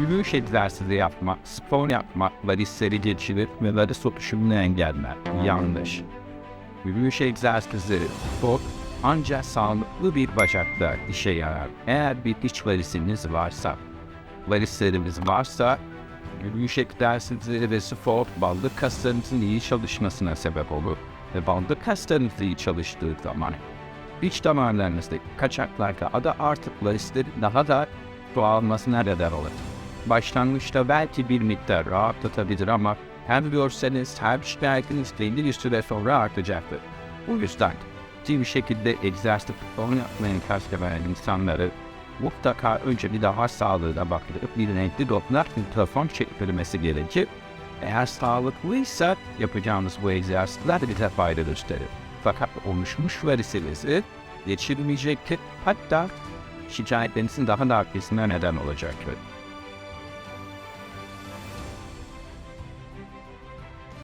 Yürüyüş egzersizi yapmak, spor yapmak varisleri geçirir ve varis oluşumunu engeller. Yanlış. Yürüyüş egzersizi, spor ancak sağlıklı bir bacakta işe yarar. Eğer bir iç varisiniz varsa, varislerimiz varsa yürüyüş egzersizi ve spor baldır kaslarınızın iyi çalışmasına sebep olur. Ve baldır kaslarınız iyi çalıştığı zaman iç damarlarınızdaki kaçaklarda ada artık varislerin daha da çoğalmasına neden olur. Başlangıçta belki bir miktar rahatlatabilir ama hem görseniz hem şikayetiniz belli bir süre sonra artacaktır. Bu yüzden bir şekilde egzersiz spor yapmaya karşılayan insanları mutlaka önce bir daha sağlığına bakılıp bir renkli doplar ultrason çekilmesi gerekir. Eğer sağlıklıysa yapacağınız bu egzersizler bize fayda gösterir. Fakat oluşmuş varisinizi geçirmeyecektir. Hatta şikayetlerinizin daha da artmasına neden olacaktır.